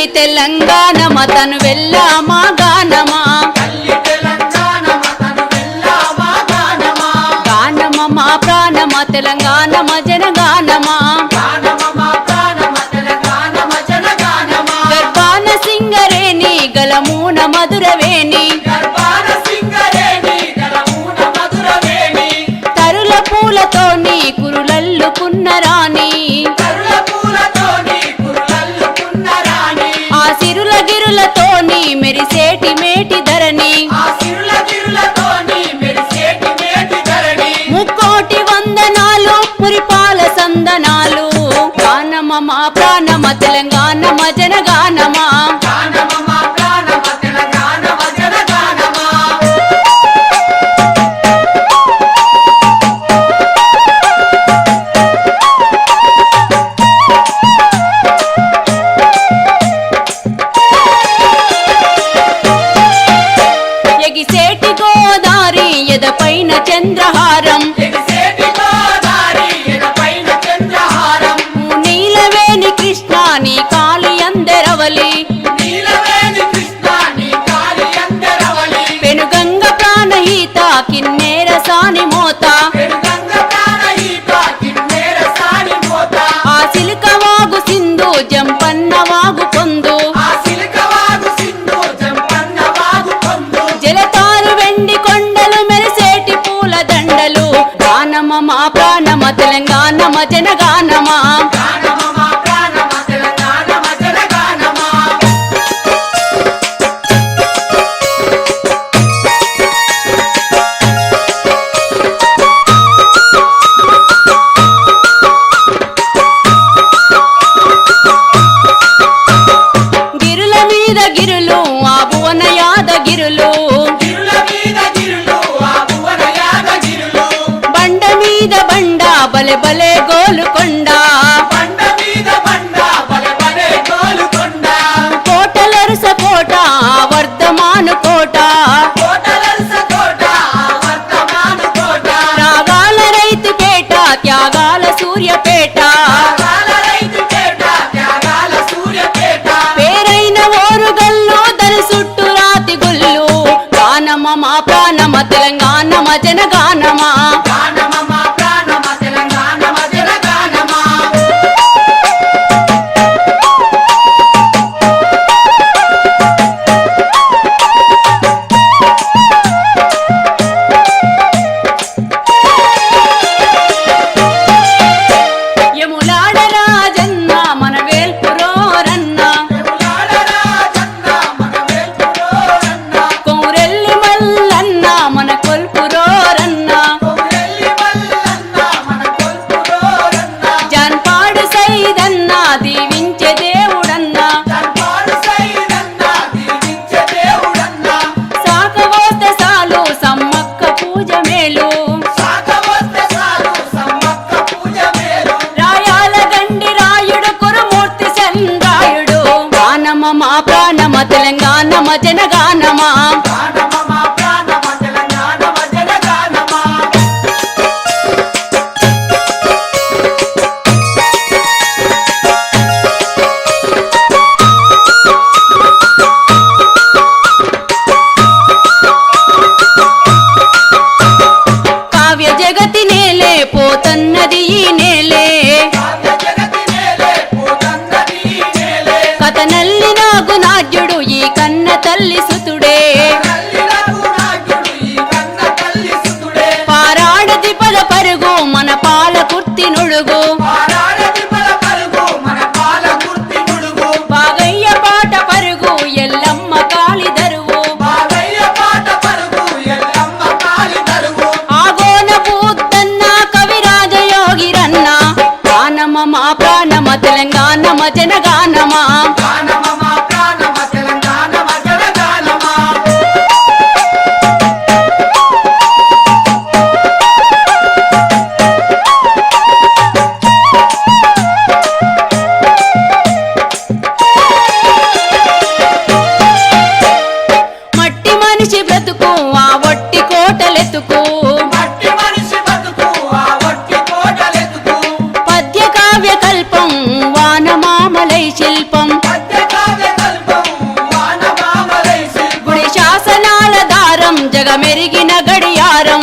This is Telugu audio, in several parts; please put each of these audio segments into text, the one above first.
తల్లి తెలంగాణ తను వెళ్ళామా గానమా? గానమా? ప్రాణమ తెలంగాణ జనగానమా? గర్భాన సింగరేణి గలమూన మధురవేణి మెరిసేటి మేటి ధరణి ముక్కోటి వందనాలు పురిపాల సందనాలు. ప్రాణమ మా ప్రాణమ తెలంగాణ జనగానమా. నమ జనగానమా? బలే బలే గోలుకొండ. కోటలరుస కోట వర్ధమాను కోట. రాగాల రైతు పేట త్యాగాల సూర్యపేట పేరైన ఓరుగల్లు దరి చుట్టూ రాతి గుళ్ళు. గానమ్మ మా ప్రాణమ్మ జనగానమా. జగమెరిగిన గడియారం.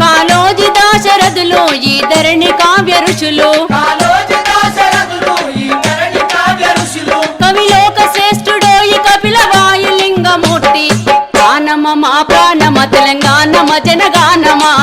కాలోజి దాశరథులు ఈ ధరణి కావ్య ఋషులు. కవిలోక శ్రేష్ఠుడోయి కపిల వాయులింగమూర్తి. ప్రాణమ మా ప్రాణమ తెలంగాణమ జనగానమా.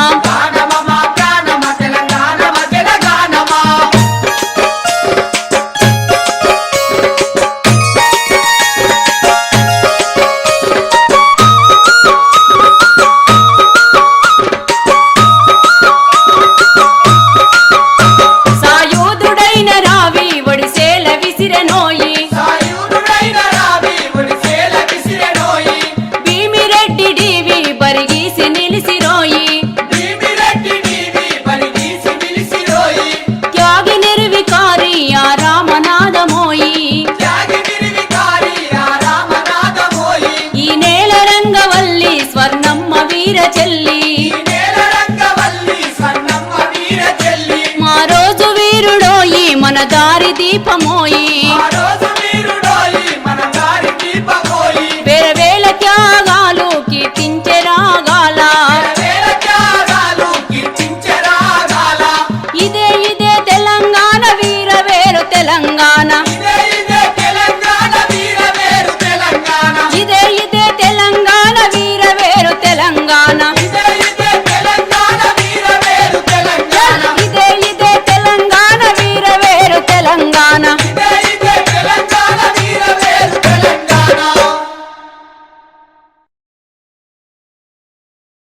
దారి దీపమోయి